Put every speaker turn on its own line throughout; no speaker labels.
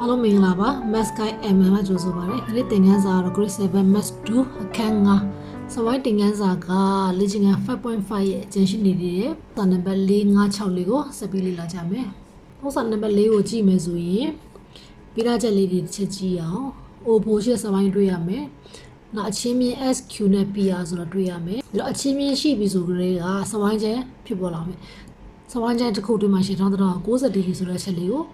အားလုံးမင်္ဂလာပါ Math Guy MM မှာကြိုဆိုပါရစေ။ဒီနေ့သင်ခန်းစာကတော့ Grade 7 Math 2အခန်း9စဝိုင်းသင်ခန်းစာကလေ့ကျင့်ခန်း5.5ရဲ့အကျဉ်းရှိနေသေးတယ်။စာနံပါတ်4564ကိုဆက်ပြီးလေ့လာကြမယ်။ပုံစံနံပါတ်4ကိုကြည့်မယ်ဆိုရင်ပြထားချက်လေးတွေတစ်ချက်ကြည့်အောင်။ O ဘိုးရှိစဝိုင်းတွေ့ရမယ်။နောက်အချင်းမြင့် SQ နဲ့ PR ဆိုတော့တွေ့ရမယ်။ပြီးတော့အချင်းမြင့်ရှိပြီဆိုကြတဲ့ကစဝိုင်းချက်ဖြစ်ပေါ်လာမယ်။စဝိုင်းချက်တစ်ခုတွေ့မှရှိထောင်းတော့60ဒီဂရီဆိုတဲ့ချက်လေးကို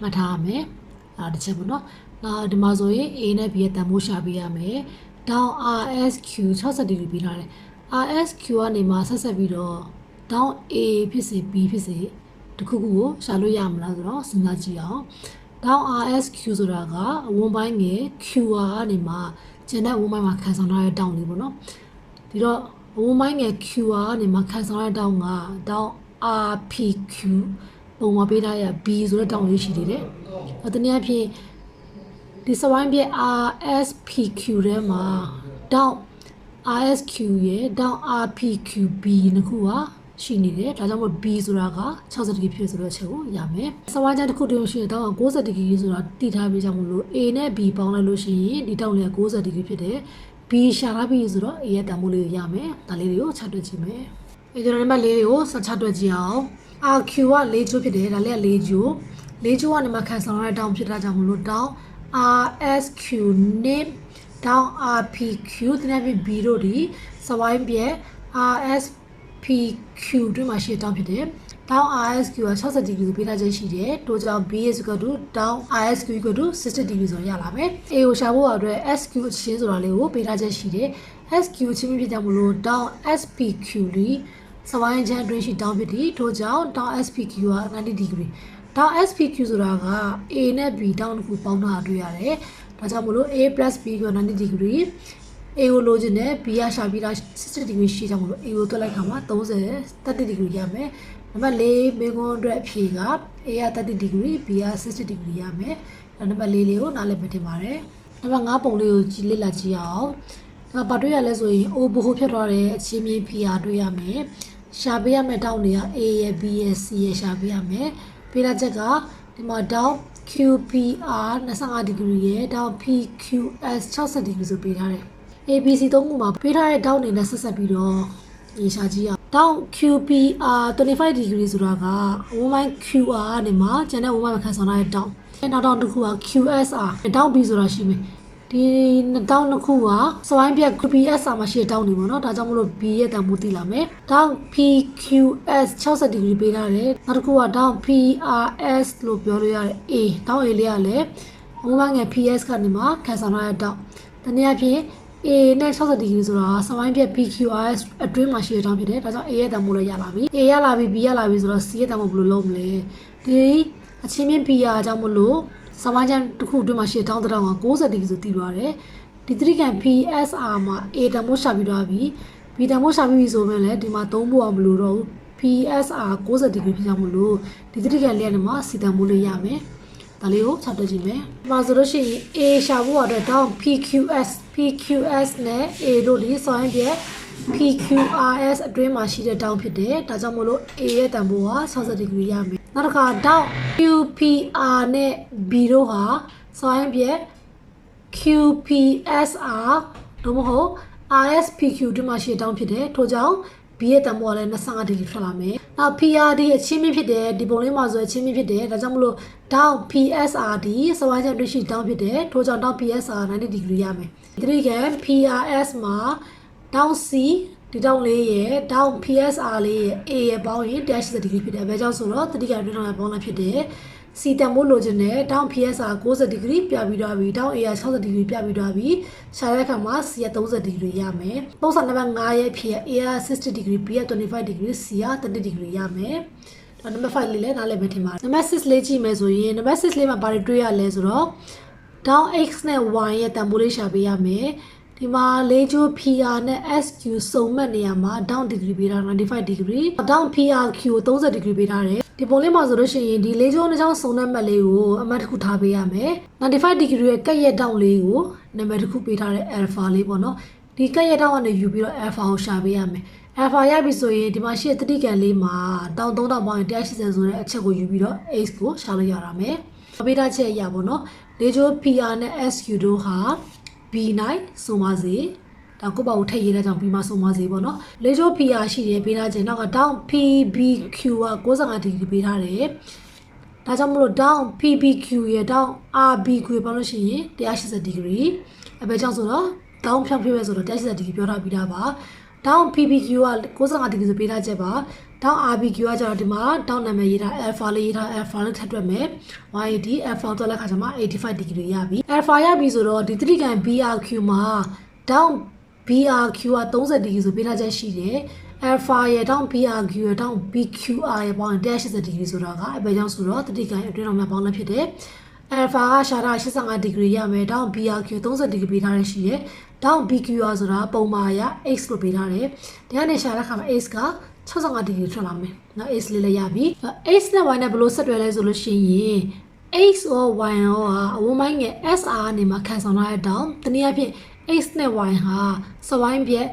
မှတ်ထားရမယ်။အဲတစ်ချက်ပေါ့နော်။နောက်ဒီမှာဆိုရင် A နဲ့ B ရဲ့တန်ဖိုးရှာပေးရမယ်။ down RSQ 60ဒီဂရီပေးထားတယ်။ RSQ ကနေမှဆက်ဆက်ပြီးတော့ down A ဖြစ်စေ B ဖြစ်စေတခုခုကိုရှာလို့ရမလားဆိုတော့စဉ်းစားကြည့်အောင်။ down RSQ ဆိုတာကအဝန်းပိုင်းငယ် QR ကနေမှကျန်တဲ့အဝန်းပိုင်းမှာခံဆောင်ထားတဲ့ down လေးပေါ့နော်။ဒီတော့အဝန်းပိုင်းငယ် QR ကနေမှခံဆောင်တဲ့ down က down RPQ ပုံမှာပေးထားရ B ဆိုတဲ့တောင်းလေးရှိသေးတယ်။အဲတနည်းအားဖြင့်ဒီစဝိုင်းပြ RSPQ ထဲမှာတောင်း RSQ ရဲ့တောင်း RPQB နှစ်ခုကရှိနေတယ်။ဒါကြောင့်မို့ B ဆိုတာက60ဒီဂရီဖြစ်ဆိုတဲ့အချက်ကိုရမယ်။စဝိုင်းချမ်းတစ်ခုတည်းရှိရင်တောင်း90ဒီဂရီဆိုတာတည်ထားပြီးကြောင့်မလို့ A နဲ့ B ပေါင်းလိုက်လို့ရှိရင်ဒီတောင်းလေးက90ဒီဂရီဖြစ်တယ်။ B ရှာထားပြီးဆိုတော့ A ရဲ့တန်ဖိုးလေးကိုရမယ်။ဒါလေးတွေကိုချက်တွက်ကြည့်မယ်။အဲကျွန်တော်နံပါတ်၄တွေကိုဆက်ချက်တွက်ကြည့်အောင်။ RQ က၄ချိုးဖြစ်တယ်ဒါလေးက၄ချိုး၄ချိုးကနေမှခံဆောင်ရတဲ့တောင်းဖြစ်တာကြောင့်မလို့တောင်း RSQ နဲ့တောင်း RPQ တနည်းပြ B တို့ဒီစဝိုင်းပြ RSPQ တို့မှာရှိတောင်းဖြစ်တယ်တောင်း RSQ က60ဒီဂရီကိုပေးထားခြင်းရှိတယ်။တို့ကြောင့် B is equal to တောင်း RSQ equal to 60ဒီဂရီဆိုရလာမယ်။ A ကိုရှာဖို့အတွက် SQ အချင်းဆိုတာလေးကိုပေးထားခြင်းရှိတယ်။ SQ အချင်းဖြစ်ကြမလို့တောင်း SPQ လီ စဝိုင်းချမ်းအတွင်းရှိတောင်းဖြစ်သည်ထို့ကြောင့်တောင်း SPQ က90ဒီဂရီတောင်း SPQ ဆိုတာက A နဲ့ B တောင်းတစ်ခုပေါင်းတာတွေ့ရတယ်။ဒါကြောင့်မလို့ A + B က90ဒီဂရီ A ကိုလိုချင်တယ် B ကရှာပြီးတော့60ဒီဂရီရှိကြောင့်မလို့ A ကိုတွက်လိုက်ခါမှာ30 30ဒီဂရီရမယ်။နံပါတ်၄မေကွန်းအတွက်အဖြေက A က30ဒီဂရီ B က60ဒီဂရီရမယ်။နံပါတ်၄လေးကိုနားလည်မှတ်တင်ပါတယ်။နံပါတ်၅ပုံလေးကိုကြည့်လေ့လာကြည့်အောင်။ဒါဘာတွေ့ရလဲဆိုရင် O ဘိုးဖြစ်သွားတဲ့အချင်းမြင့် PR တွေ့ရမယ်။ ရှာပေးရမယ့်တောင်းတွေက A ရဲ့ B ရဲ့ C ရဲ့ရှာပေးရမယ်။ပေးတဲ့ချက်ကဒီမှာတောင်း QPR 25ဒီဂရီရဲ့တောင်း PQS 60ဒီဂရီဆိုပေးထားတယ်။ ABC သုံးခုမှာပေးထားတဲ့တောင်းတွေနဲ့ဆက်ဆက်ပြီးတော့ရေရှာကြည့်အောင်တောင်း QPR 25ဒီဂရီဆိုတာကဝန်းပိုင်း QR ကနေမှကျန်တဲ့ဝန်းပိုင်းမှာခံဆောင်ထားတဲ့တောင်းနောက်တောင်းတစ်ခုက QSR တောင်း B ဆိုတာရှိမယ် ဒီတောင်းနှစ်ခုကစဝိုင်းပြက် QPS မှာရှိတဲ့တောင်းတွေပေါ့နော်ဒါကြောင့်မလို့ B ရဲ့တန်ဖိုးသိလာမယ်တောင်း PQS 60ဒီဂရီပေးထားတယ်နောက်တစ်ခုကတောင်း PRS လို့ပြောလို့ရတယ် A တောင်း A လေးကလည်းဘုံမငယ် PS ကနေမှခံဆောင်ရတဲ့တောင်းတနည်းအားဖြင့် A နဲ့60ဒီဂရီဆိုတာစဝိုင်းပြက် PQRS အတွင်းမှာရှိတဲ့တောင်းဖြစ်တယ်ဒါကြောင့် A ရဲ့တန်ဖိုးလည်းရလာပြီ A ရလာပြီ B ရလာပြီဆိုတော့ C ရဲ့တန်ဖိုးဘယ်လိုလုပ်မလဲဒီအချင်းမြင့် PR အကြောင်းမလို့ စဝိုင်းချမ်းတစ်ခုအတွင်းမှာရှိတဲ့တောင်းတောင်းက60ဒီဂရီဆိုတည်သွားတယ်ဒီသတိကံ PSR မှာ A တန်ဖိုးရှာပြီးတော့ပြီ B တန်ဖိုးရှာပြီးပြီဆိုမှလည်းဒီမှာသုံးဖို့အောင်မလို့တော့ဘူး PSR 60ဒီဂရီဖြစ်ကြောင်းမလို့ဒီသတိကံလေးကနေမှ C တန်ဖိုးလေးရမယ်ဒါလေးကိုချက်တက်ကြည့်မယ်။ဒီမှာဆိုလို့ရှိရင် A ရှာဖို့အတွက်တောင်း PQS PQS နဲ့ A တို့ဒီဆိုရင်ပြ PQRS အတွင်းမှာရှိတဲ့တောင်းဖြစ်တယ်။ဒါကြောင့်မို့လို့ A ရဲ့တန်ဖိုးက60ဒီဂရီရမယ်။ နောက်တစ်ခါတောင်း QPR နဲ့ B တို့ဟာဆိုရင်ပြ QPSR တို့မဟုတ် RSPQ တို့မှာရှိတဲ့တောင်းဖြစ်တယ်။ထို့ကြောင့် B ရဲ့တန်ဖိုးကလည်း25ဒီဂရီထွက်လာမယ်။နောက် PRD အချင်းမြင့်ဖြစ်တယ်ဒီပုံလေးမှာဆိုအချင်းမြင့်ဖြစ်တယ်ဒါကြောင့်မလို့ down PSRD စဝိုင်းချက်တွေ့ရှိ down ဖြစ်တယ်ထို့ကြောင့် down PSR 90ဒီဂရီရမယ်။ဒီက PRS မှာ down C ဒီတောင်းလေးရဲ့ down PSR လေးရဲ့ A ရဲ့ပေါင်းရင်180ဒီဂရီဖြစ်တယ်။ဘယ်ကြောင့်ဆိုတော့တတိယတွင်းထောင်ရဲ့ပေါင်းလိုက်ဖြစ်တယ်။ C တန်မိုးလိုချင်တယ် down PSR 90ဒီဂရီပြပြီးတော့ပြီ down A က60ဒီဂရီပြပြီးတော့ပြီရှာတဲ့အခါမှာ C က30ဒီဂရီရမယ်။ပုံစံနံပါတ်5ရဲ့ဖြစ် A က60ဒီဂရီ B က25ဒီဂရီ C က30ဒီဂရီရမယ်။ဒါနံပါတ်5လေးလည်းနားလည်မယ်ထင်ပါတယ်။နံပါတ်6လေးကြည့်မယ်ဆိုရင်နံပါတ်6လေးမှာဘာတွေတွေ့ရလဲဆိုတော့ down x နဲ့ y ရဲ့တန်ဖိုးလေးရှာပေးရမယ်။ ဒီမှာလေးချိုး PR နဲ့ SQ စုံမဲ့နေရာမှာ down degree ပေးထား95 degree down PRQ ကို30 degree ပေးထားတယ်ဒီပုံလေးမှာဆိုလို့ရှိရင်ဒီလေးချိုးနှစ်ချောင်းစုံတဲ့မှတ်လေးကိုအမှတ်တစ်ခုထားပေးရမယ်95 degree ရဲ့ကက်ရက်တောင်းလေးကိုနံပါတ်တစ်ခုပေးထားတဲ့ alpha လေးပေါ့နော်ဒီကက်ရက်တောင်းကနေယူပြီးတော့ alpha ကိုရှာပေးရမယ် alpha ရပြီဆိုရင်ဒီမှာရှိတဲ့တတိကန်လေးမှာတောင်း3000ပေါင်းရင်180ဆိုတဲ့အချက်ကိုယူပြီးတော့ x ကိုရှာလို့ရတာမယ်ပေးထားချက်အရာပေါ့နော်လေချိုး PR နဲ့ SQ တို့ဟာ B9 ဆိုပါစေဒါကိုပေါ့ကိုထည့်ရေးတဲ့ကြောင့်ပြီးမှဆိုပါစေပေါ့နော်လေချိုး PR ရှိတယ်ပေးထားချက်နောက်ကတောင်း PBQ က65ဒီဂရီပေးထားတယ်ဒါကြောင့်မလို့ down PBQ ရဲ့ down RBQ ရပေါင်းလို့ရှိရင်180ဒီဂရီအပဲကြောင့်ဆိုတော့ down ဖြောင်းဖြေးပဲဆိုတော့180ဒီဂရီပြောထားပြီးသားပါ down PBQ က65ဒီဂရီဆိုပေးထားချက်ပါ down RBQ ကကျတော့ဒီမှာ down နာမည်ရေးထား alpha လေးရေးထား alpha လို့ထပ်တွက်မယ်180 alpha တော့လက်ခါကျမှ85ဒီဂရီရပြီ alpha ရပြီဆိုတော့ဒီသတိကန် BRQ မှာ down BRQ က30ဒီဂရီဆိုပေးထားချက်ရှိတယ် alpha ရဲ့ down BRQ ရဲ့ down BQR ရဲ့ပေါင်း180ဒီဂရီဆိုတော့ကအပဲကြောင့်ဆိုတော့သတိကန်အတွင်းတော်များပေါင်းလည်းဖြစ်တယ် alpha ကရှာတာ85ဒီဂရီရမယ် down BRQ 30ဒီဂရီပေးထားရရှိတယ် down BQR ဆိုတာပုံမှန်အရ x လို့ပေးထားတယ်ဒီကနေရှာတဲ့ခါမှာ x က 65ဒီဂရီထွက်လာမယ်နော် x လေးလည်းရပြီ x နဲ့ y နဲ့ဘယ်လိုဆက်တွဲလဲဆိုလို့ရှိရင် x or y ရောဟာအဝန်းပိုင်းငယ် SR အနေမှာခံဆောင်ထားတဲ့တောင်တနည်းအားဖြင့် x နဲ့ y ဟာစဝိုင်းပြက်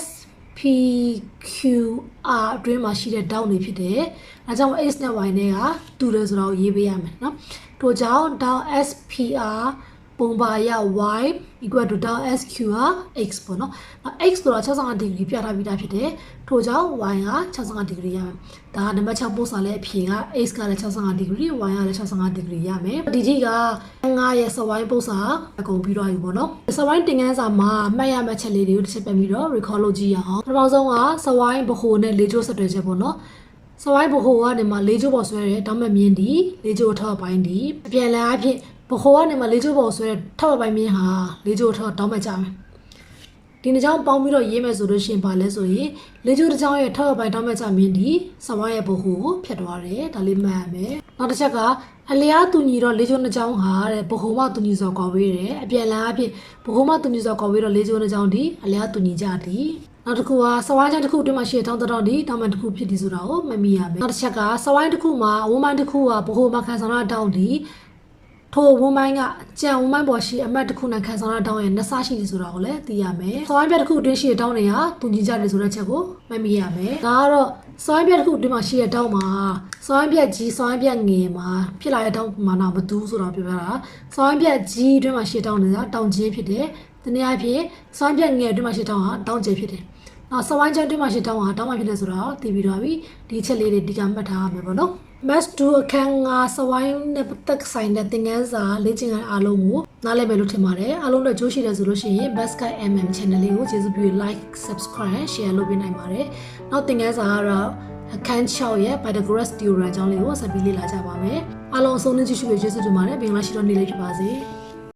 S PQR အတွင်းမှာရှိတဲ့တောင်းတွေဖြစ်တယ်။ဒါကြောင့် x နဲ့ y နဲ့ကတူတယ်ဆိုတော့ရေးပေးရမယ်နော်။ထို့ကြောင့်တောင်း SPR ပုံပါရ y equal to down sq ဟာ x ပေါ့နော်။ x ဆိုတာ65ဒီဂရီပြထားပြီးသားဖြစ်တယ်။ထို့ကြောင့် y က65ဒီဂရီရမယ်။ဒါကနံပါတ်6ပို့စာလဲအဖြေက x ကလည်း65ဒီဂရီ y ကလည်း65ဒီဂရီရမယ်။ဒီထိက9ရဲ့စဝိုင်းပို့စာအကုန်ပြီးတော့ပြီပေါ့နော်။စဝိုင်းတင်ကန်းစာမှာမှတ်ရမယ့်ချက်လေးတွေကိုတစ်ချက်ပြန်ပြီးတော့ recall လုပ်ကြည့်ရအောင်။ပထမဆုံးကစဝိုင်းဘဟုနဲ့လေးချိုးဆက်တွဲချက်ပေါ့နော်။စဝိုင်းဘဟုကနေမှလေးချိုးပေါ်ဆွဲရဲတောင်းမဲ့မြင်းဒီလေးချိုးထောက်ပိုင်းဒီအပြန်လဲအဖြစ် ဘခိုးကနေမှလေးချိုးပေါ်ဆွဲတဲ့ထောက်ပိုင်းမြင်းဟာလေးချိုးထောက်တောင်းမဲ့ကြမယ်ဒီနှစ်ကြောင်းပေါင်းပြီးတော့ရေးမယ်ဆိုလို့ရှိရင်ပါလဲဆိုရင်လေးချိုးတစ်ကြောင်းရဲ့ထောက်ပိုင်းတောင်းမဲ့ကြမြင်းဒီစဝါရဲ့ဘခိုးကိုဖြတ်သွားတယ်ဒါလေးမှတ်ရမယ်နောက်တစ်ချက်ကအလျားတူညီတော့လေးချိုးနှစ်ကြောင်းဟာတဲ့ဘခိုးမတူညီစွာကွာဝေးတယ်အပြန်လန်းအဖြစ်ဘခိုးမတူညီစွာကွာဝေးတော့လေးချိုးနှစ်ကြောင်းဒီအလျားတူညီကြသည်နောက်တစ်ခုကစဝိုင်းချမ်းတစ်ခုအတွင်းမှာရှိတဲ့တောင်းတောင်းဒီတောင်းမှန်တစ်ခုဖြစ်ဒီဆိုတာကိုမမိရမယ်နောက်တစ်ချက်ကစဝိုင်းတစ်ခုမှာအဝန်းပိုင်းတစ်ခုကဘခိုးမခံဆောင်တဲ့တောင်းဒီ ထိုဝန်းပိုင်းကကြံဝန်းပိုင်းပေါ်ရှိအမတ်တစ်ခုနဲ့ခံဆောင်တဲ့တောင်းရဲ့နှစ်ဆရှိတယ်ဆိုတာကိုလည်းသိရမယ်။စောင်းပြက်တစ်ခုအတွင်းရှိတဲ့တောင်းတွေကတူညီကြတယ်ဆိုတဲ့ချက်ကိုမှတ်မိရမယ်။ဒါကတော့စောင်းပြက်တစ်ခုအတွင်းမှာရှိတဲ့တောင်းမှာစောင်းပြက်ကြီးစောင်းပြက်ငယ်မှာဖြစ်လာတဲ့တောင်းမှာတော့မတူးဆိုတော့ပြောပြတာ။စောင်းပြက်ကြီးအတွင်းမှာရှိတဲ့တောင်းတွေကတောင်းကြီးဖြစ်တယ်။ဒီနေ့အဖြစ်စောင်းပြက်ငယ်အတွင်းမှာရှိတဲ့တောင်းဟာတောင်းကျဖြစ်တယ်။ နောက်စဝိုင်းချန်တွင်းမှာရှိတောင်းဟာတောင်းမှဖြစ်တယ်ဆိုတော့သိပြီးတော့ပြီဒီချက်လေးတွေဒီကမှတ်ထားရမယ်ပေါ့နော် Mass 2အခန်းငါစဝိုင်းနဲ့ပတ်သက်ဆိုင်တဲ့သင်ခန်းစာလေ့ကျင့်ခန်းအားလုံးကိုနားလည်မယ်လို့ထင်ပါတယ်အားလုံးတော့ကြိုးရှိတယ်ဆိုလို့ရှိရင် Best Guy MM channel လေးကိုကျေးဇူးပြု like subscribe share လုပ်ပေးနိုင်ပါတယ်နောက်သင်ခန်းစာကတော့အခန်း6ရဲ့ Pythagoras theorem အကြောင်းလေးကိုဆက်ပြီးလေ့လာကြပါမယ်အားလုံးအဆုံးသင်းကြည့်ရှုပြီးကျေးဇူးတင်ပါတယ်ဘင်္ဂလားရှိတော်နေ့လေးဖြစ်ပါစေ